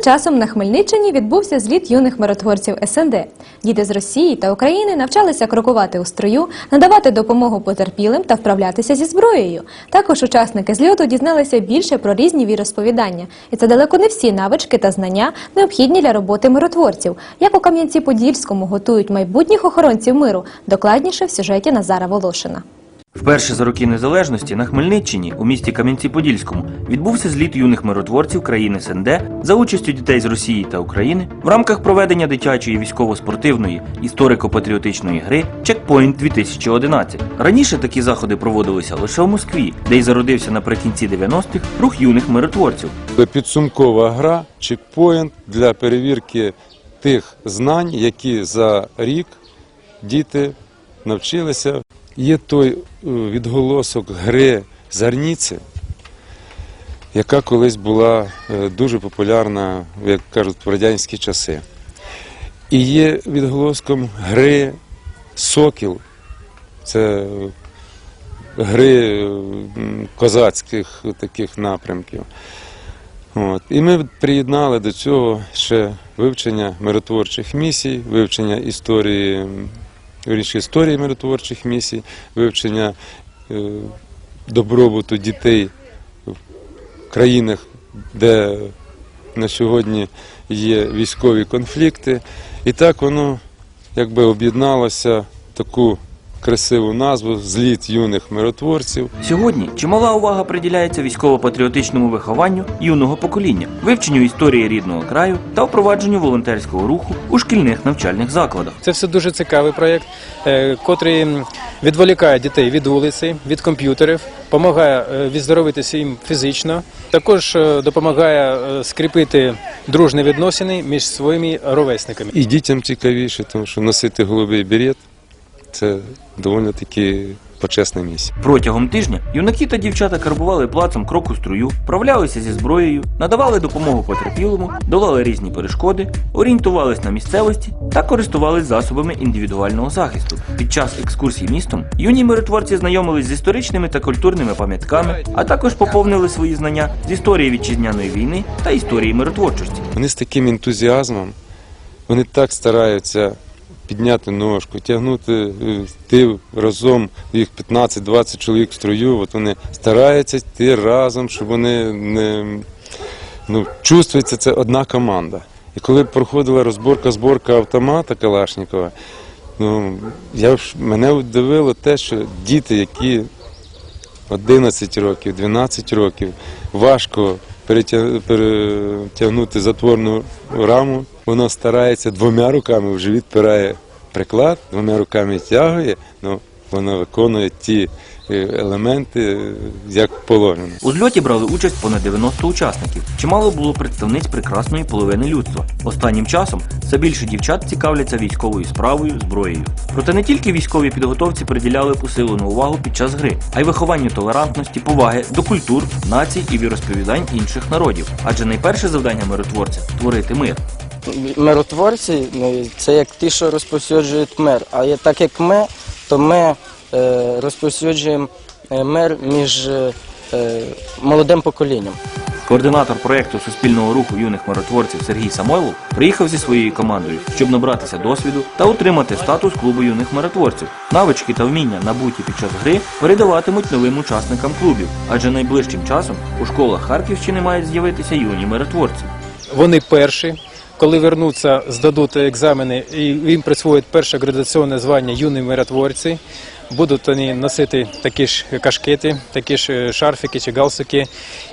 Часом на Хмельниччині відбувся зліт юних миротворців СНД. Діти з Росії та України навчалися крокувати у строю, надавати допомогу потерпілим та вправлятися зі зброєю. Також учасники зльоту дізналися більше про різні віросповідання, і це далеко не всі навички та знання необхідні для роботи миротворців. Як у Кам'янці-Подільському готують майбутніх охоронців миру, докладніше в сюжеті Назара Волошина. Вперше за роки незалежності на Хмельниччині у місті Кам'янці-Подільському відбувся зліт юних миротворців країни СНД за участю дітей з Росії та України в рамках проведення дитячої військово-спортивної історико-патріотичної гри Чекпоінт 2011. Раніше такі заходи проводилися лише в Москві, де й зародився наприкінці 90-х рух юних миротворців. Підсумкова гра, чекпоінт для перевірки тих знань, які за рік діти навчилися. Є той е, відголосок гри Зарніці, яка колись була е, дуже популярна, як кажуть, в радянські часи. І є відголоском гри Сокіл. Це гри е, козацьких таких напрямків. От. І ми приєднали до цього ще вивчення миротворчих місій, вивчення історії, вірніше, історії миротворчих місій, вивчення е, добробуту дітей в країнах, де на сьогодні є військові конфлікти. І так воно якби об'єдналося таку красиву назву Зліт юних миротворців. Сьогодні чимала увага приділяється військово-патріотичному вихованню юного покоління, вивченню історії рідного краю та впровадженню волонтерського руху у шкільних навчальних закладах. Це все дуже цікавий проєкт, е, котрий відволікає дітей від вулиці, від комп'ютерів, допомагає е, відздоровитися їм фізично. Також е, допомагає скріпити дружні відносини між своїми ровесниками. І дітям цікавіше, тому що носити голубий берет це доволі таки почесна місія. Протягом тижня юнаки та дівчата карбували плацом кроку струю, вправлялися зі зброєю, надавали допомогу потерпілому, долали різні перешкоди, орієнтувались на місцевості та користувались засобами індивідуального захисту. Під час екскурсій містом юні миротворці знайомились з історичними та культурними пам'ятками, а також поповнили свої знання з історії вітчизняної війни та історії миротворчості. Вони з таким ентузіазмом, вони так стараються підняти ножку, тягнути е, йти разом, їх 15-20 чоловік в строю, от вони стараються йти разом, щоб вони не ну, чувствується, це одна команда. І коли проходила розборка зборка автомата Калашникова, ну, я мене удивило те, що діти, які 11 років, 12 років, важко перетягнути затворну раму. Воно старається двома руками вже відпирає приклад, двома руками тягує, ну, воно виконує ті е, елементи, е, як положено. У зльоті брали участь понад 90 учасників. Чимало було представниць прекрасної половини людства. Останнім часом все більше дівчат цікавляться військовою справою, зброєю. Проте не тільки військовій підготовці приділяли посилену увагу під час гри, а й вихованню толерантності, поваги до культур, націй і віросповідань інших народів. Адже найперше завдання миротворця творити мир. Миротворці ну, це як ті, що розповсюджують мир. А є так як ми, то ми е, розповсюджуємо е, мир між е, молодим поколінням. Координатор проєкту суспільного руху юних миротворців Сергій Самойлов приїхав зі своєю командою, щоб набратися досвіду та отримати статус клубу юних миротворців. Навички та вміння, набуті під час гри, передаватимуть новим учасникам клубів, адже найближчим часом у школах Харківщини мають з'явитися юні миротворці. Вони перші, коли вернуться, здадуть екзамени і їм присвоїть перше градаційне звання юні миротворці. Будуть вони носити такі ж кашкети, такі ж е, шарфики чи галсики,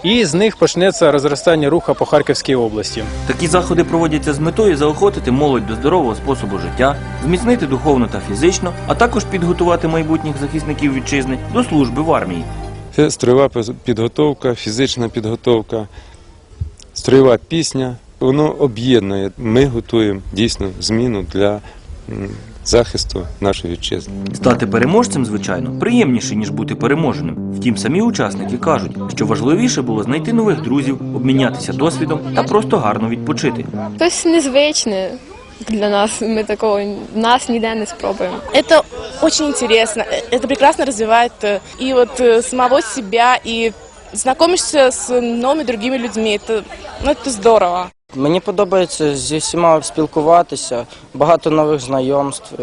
і з них почнеться розростання руху по Харківській області. Такі заходи проводяться з метою заохотити молодь до здорового способу життя, зміцнити духовно та фізично, а також підготувати майбутніх захисників вітчизни до служби в армії. Це строєва підготовка, фізична підготовка, строєва пісня Воно об'єднує. Ми готуємо дійсно зміну для м, захисту нашої вітчизни. Стати переможцем, звичайно, приємніше, ніж бути переможеним. Втім, самі учасники кажуть, що важливіше було знайти нових друзів, обмінятися досвідом та просто гарно відпочити. Щось незвичне для нас. Ми такого нас ніде не спробуємо. Это очень интересно, э, это прекрасно развивает э, и вот э, самого себя, и знакомишься с новыми другими людьми. Это, ну, это здорово. Мені подобається зі всіма спілкуватися, багато нових знайомств.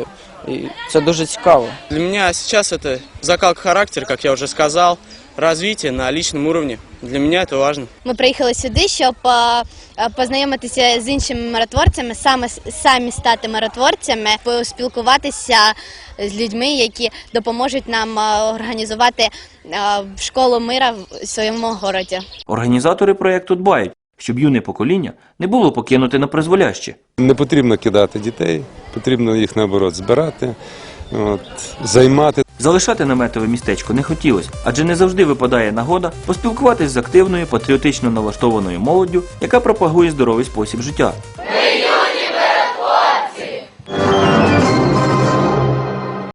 І це дуже цікаво. Для меня сейчас это закалка характера, как я уже сказал, развитие на личном уровне. Для меня это важно. Ми приїхали сюди, щоб е, е, познайомитися з іншими миротворцями, саме самі стати миротворцями, поспілкуватися з людьми, які допоможуть нам е, організувати школу мира в своєму городі. Організатори проєкту дбають, щоб юне покоління не було покинуте на призволяще. Не потрібно кидати дітей, потрібно їх наоборот збирати, от, займати. Залишати наметове містечко не хотілося, адже не завжди випадає нагода поспілкуватись з активною патріотично налаштованою молоддю, яка пропагує здоровий спосіб життя.